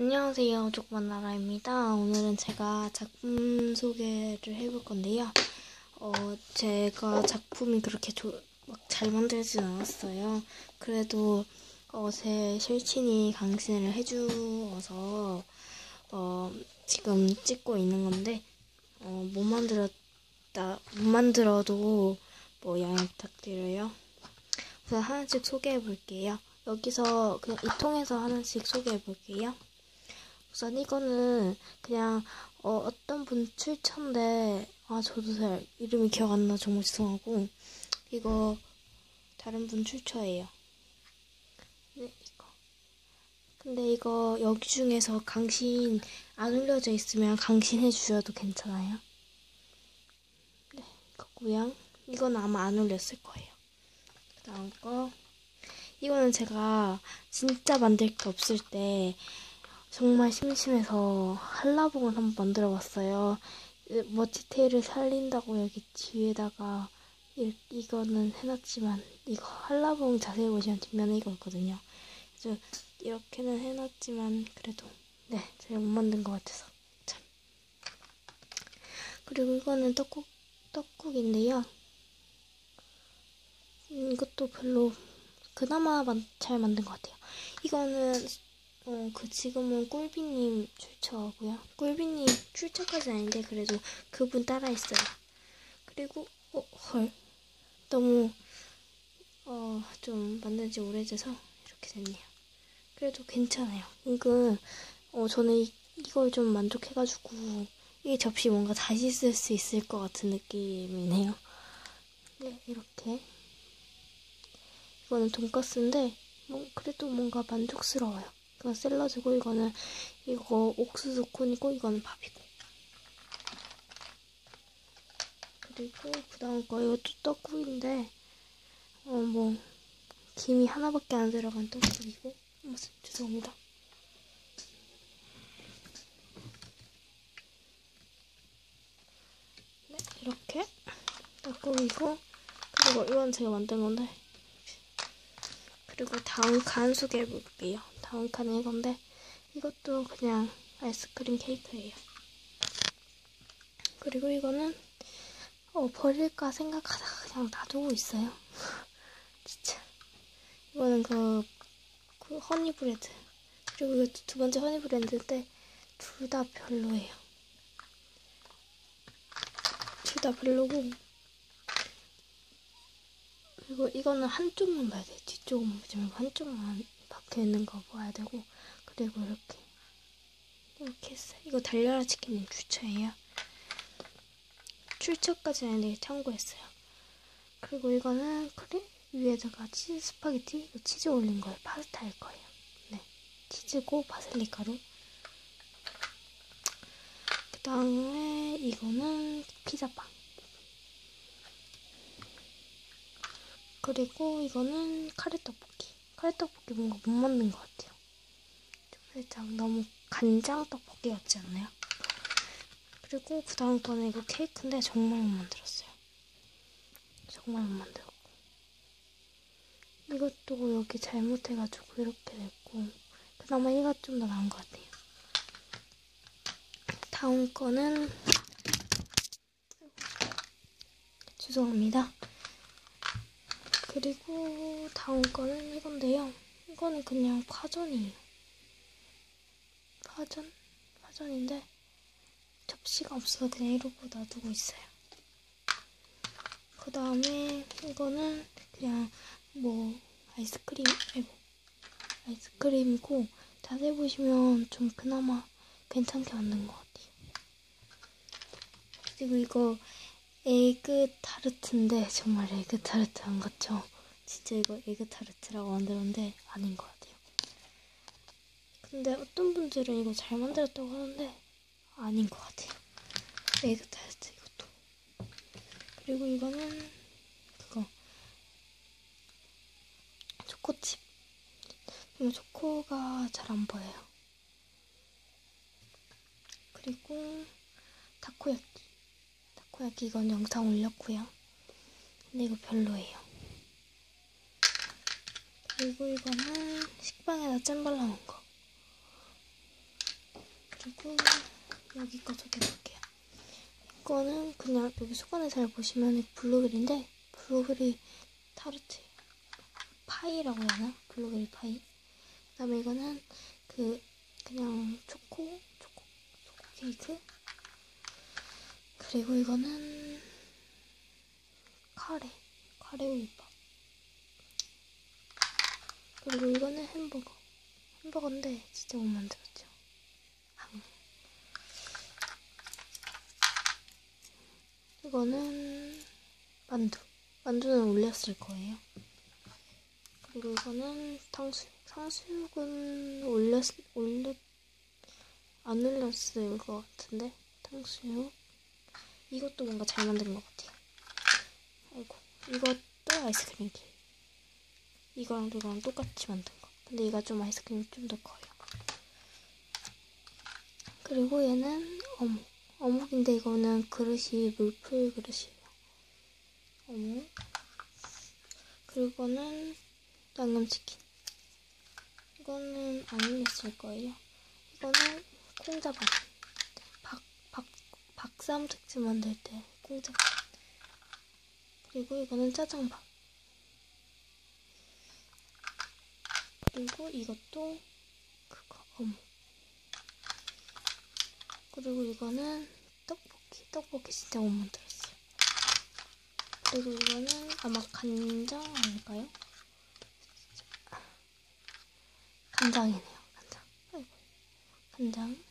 안녕하세요. 조그만 나라입니다. 오늘은 제가 작품 소개를 해볼 건데요. 어, 제가 작품이 그렇게 막잘 만들진 않았어요. 그래도 어, 제 실친이 강신을 해주어서 어, 지금 찍고 있는 건데 어, 못 만들었다 못 만들어도 뭐 양해 부탁드려요. 우선 하나씩 소개해 볼게요. 여기서 그냥 이 통해서 하나씩 소개해 볼게요. 우선 이거는 그냥 어, 떤분 출처인데 아 저도 잘 이름이 기억 안 나 정말 죄송하고 이거 다른 분 출처예요. 네 이거. 근데 이거 여기 중에서 강신 안 올려져 있으면 강신해 주셔도 괜찮아요. 네 이거고요. 이건 아마 안 올렸을 거예요. 그다음 거 이거는 제가 진짜 만들 게 없을 때 정말 심심해서 한라봉을 한번 만들어 봤어요. 뭐 디테일을 살린다고 여기 뒤에다가 이, 이거는 해놨지만 이거 한라봉 자세히 보시면 뒷면에 이거 있거든요. 그래서 이렇게는 해놨지만 그래도 네 제가 못 만든 것 같아서 참. 그리고 이거는 떡국 떡국인데요. 음, 이것도 별로 그나마 잘 만든 것 같아요. 이거는 어, 그 지금은 꿀비님 출처하고요. 꿀비님 출처까지 아닌데 그래도 그분 따라 했어요. 그리고 어, 헐 너무 어, 좀 만든 지 오래돼서 이렇게 됐네요. 그래도 괜찮아요. 이거 어, 저는 이, 이걸 좀 만족해가지고 이 접시 뭔가 다시 쓸 수 있을 것 같은 느낌이네요. 네, 이렇게 이거는 돈가스인데 뭐 그래도 뭔가 만족스러워요. 이건 샐러드고 이거는 이거 옥수수 콘이고 이거는 밥이고. 그리고 그 다음 거 이것도 떡국인데 어 뭐 김이 하나밖에 안 들어간 떡국이고. 어, 죄송합니다. 네 이렇게. 떡국이고 그리고 이건 제가 만든 건데. 그리고 다음 간 소개해 볼게요 다음 칸은 이건데 이것도 그냥 아이스크림 케이크예요. 그리고 이거는 어, 버릴까 생각하다가 그냥 놔두고 있어요. 진짜. 이거는 그, 그 허니 브레드. 그리고 이거 두 번째 허니브레드인데 둘 다 별로예요. 둘 다 별로고 그리고 이거는 한쪽만 봐야 돼. 뒤쪽은 보지 말고 한쪽만 있는 거 봐야 되고 그리고 이렇게 이렇게 했어요. 이거 달려라 치킨님 추천이에요. 출처까지 아닌데 참고했어요. 그리고 이거는 그래 위에다가 치즈 스파게티 치즈 올린 거예요. 파스타일 거예요. 네, 치즈고 바슬리카로. 그 다음에 이거는 피자빵. 그리고 이거는 카레 떡볶이. 카레떡볶이 뭔가 못 만든 것 같아요. 좀 살짝 너무 간장 떡볶이 같지 않나요? 그리고 그 다음 거는 이거 케이크인데 정말 못 만들었어요. 정말 못 만들었고. 이것도 여기 잘못해가지고 이렇게 됐고 그나마 얘가 좀 더 나은 것 같아요. 다음 거는 죄송합니다. 그리고 다음 거는 이건데요. 이거는 그냥 파전이에요. 파전? 파전인데 접시가 없어서 그냥 이러고 놔두고 있어요. 그 다음에 이거는 그냥 뭐 아이스크림, 아이고 아이스크림이고 자세히 보시면 좀 그나마 괜찮게 만든 것 같아요. 그리고 이거 에그 타르트인데 정말 에그 타르트 안 같죠? 진짜 이거 에그 타르트라고 만들었는데 아닌 것 같아요. 근데 어떤 분들은 이거 잘 만들었다고 하는데 아닌 것 같아요. 에그 타르트 이것도. 그리고 이거는 그거 초코칩. 초코가 잘 안 보여요. 그리고 타코야끼. 타코야끼 이건 영상 올렸고요. 근데 이거 별로예요. 그리고 이거는 식빵에다 잼 발라놓은 거. 그리고 여기 거 소개해볼게요. 이거는 그냥 여기 수건에 잘 보시면 블루베리인데 블루베리 타르트 파이라고 해야 하나? 블루베리 파이. 그다음에 이거는 그 그냥 초코 초코 초코 케이크. 그리고 이거는 카레 카레 우유밥. 그리고 이거는 햄버거. 햄버거인데 진짜 못 만들었죠. 항. 이거는 만두. 만두는 올렸을 거예요. 그리고 이거는 탕수육. 탕수육은 올렸, 올렸, 안 올렸을 것 같은데. 탕수육. 이것도 뭔가 잘 만든 것 같아요. 아이고. 이것도 아이스크림 케이크. 이거랑 이거랑 똑같이 만든 거. 근데 얘가 좀 아이스크림이 좀 더 커요. 그리고 얘는 어묵. 어묵인데 이거는 그릇이 물풀 그릇이에요. 어묵. 그리고 이거는 양념치킨. 이거는 안 올렸을 거예요. 이거는 콩자반. 박삼 특집 만들 때 콩자반. 그리고 이거는 짜장밥. 그리고 이것도 그거 어묵. 그리고 이거는 떡볶이. 떡볶이 진짜 못 만들었어요. 그리고 이거는 아마 간장 아닐까요? 간장이네요. 간장. 아이고. 간장.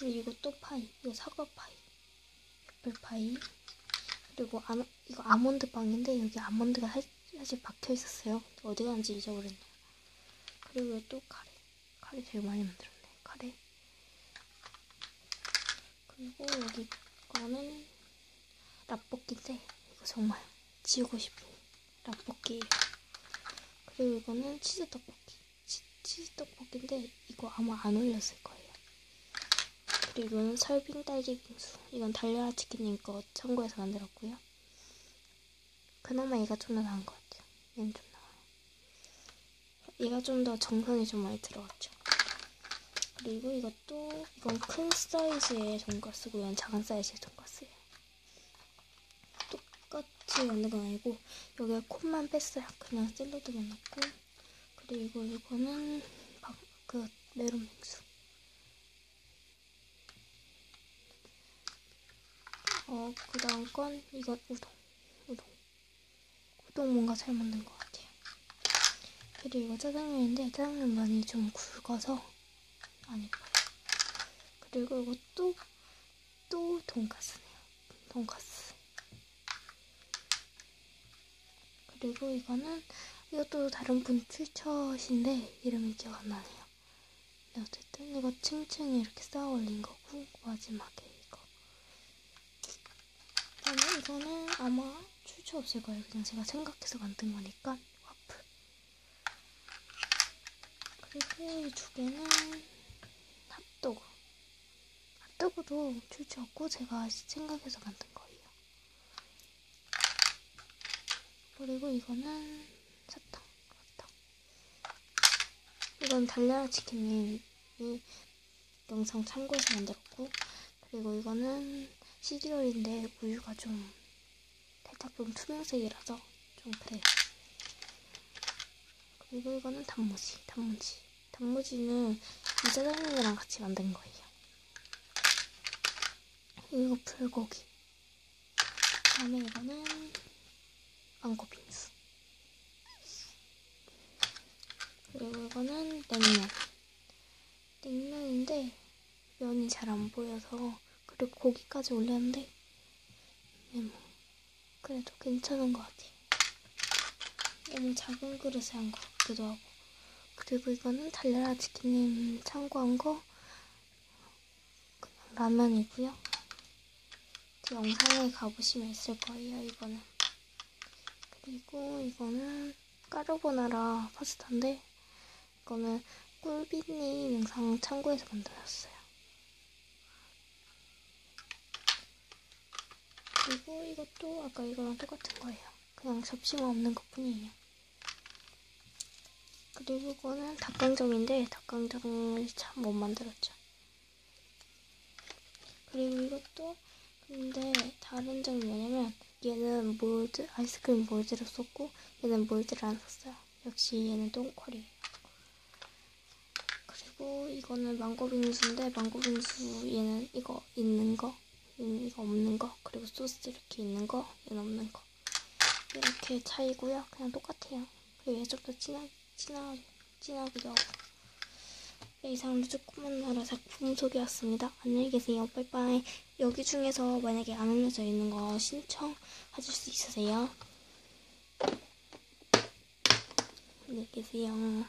그리고 이것도 파이. 이거 사과 파이. 애플 파이. 그리고 아, 이거 아몬드 빵인데 여기 아몬드가 사실 박혀 있었어요. 어디 갔는지 잊어버렸네요. 그리고 또 카레. 카레 되게 많이 만들었네. 카레. 그리고 여기 거는 라볶이인데 이거 정말 지우고 싶은 라볶이에요. 그리고 이거는 치즈 떡볶이. 치, 치즈 떡볶이인데 이거 아마 안 올렸을 거예요. 그리고 이거는 설빙 딸기 빙수. 이건 달려라 치킨님 거 참고해서 만들었고요. 그나마 얘가 좀 더 나은 것 같아요. 얘는 좀 나아요. 얘가 좀 더 정성이 좀 많이 들어갔죠. 그리고 이것도 이건 큰 사이즈의 돈가스고 이건 작은 사이즈의 돈가스예요. 똑같이 만든 건 아니고 여기에 콧만 뺐어요. 그냥 샐러드만 넣고 그리고 이거는 박, 그 메론 빙수. 어, 그 다음 건 이건 우동. 우동. 우동 뭔가 잘 만든 것 같아요. 그리고 이거 짜장면인데 짜장면 면이 좀 굵어서 안 예뻐요. 그리고 이것도 또 돈가스네요. 돈가스. 그리고 이거는 이것도 다른 분 출처신데 이름이 기억 안 나네요. 네, 어쨌든 이거 층층이 이렇게 쌓아 올린 거고 마지막에 그다음에 이거는 아마 출처 없을 거예요. 그냥 제가 생각해서 만든 거니까 와플. 그리고 이 두 개는 핫도그. 핫도그도 출처 없고 제가 생각해서 만든 거예요. 그리고 이거는 사탕. 사탕. 이건 달려라 치킨님이 영상 참고해서 만들었고 그리고 이거는 시리얼인데 우유가 좀 살짝 좀 투명색이라서 좀 그래요. 그리고 이거는 단무지, 단무지. 단무지는 이 짜장면이랑 같이 만든 거예요. 이거 불고기. 다음에 이거는 망고 빙수. 그리고 이거는 냉면. 냉면인데 면이 잘 안 보여서 그리고 고기까지 올렸는데 네, 뭐 그래도 괜찮은 것 같아요. 너무 작은 그릇에 한 것 같기도 하고 그리고 이거는 달려라 치킨님 참고한 거 그냥 라면이고요. 제 영상에 가보시면 있을 거예요. 이거는 그리고 이거는 까르보나라 파스타인데 이거는 꿀비님 영상 참고해서 만들었어요. 그리고 이것도 아까 이거랑 똑같은 거예요. 그냥 접시만 없는 것 뿐이에요. 그리고 이거는 닭강정인데 닭강정을 참 못 만들었죠. 그리고 이것도 근데 다른 점이 뭐냐면 얘는 몰드 아이스크림 몰드를 썼고 얘는 몰드를 안 썼어요. 역시 얘는 똥콜이에요. 그리고 이거는 망고 빙수인데 망고 빙수 얘는 이거 있는 거 얘는 이거 없는 거 그리고 소스 이렇게 있는 거 얘는 없는 거 이렇게 차이고요. 그냥 똑같아요. 그리고 얘좀 더 진하 진하 진하기도. 네, 이상 루즈코만 나라 작품 소개였습니다. 안녕히 계세요. 빠이빠이. 여기 중에서 만약에 안 알려져 있는 거 신청하실 수 있으세요? 안녕히 계세요.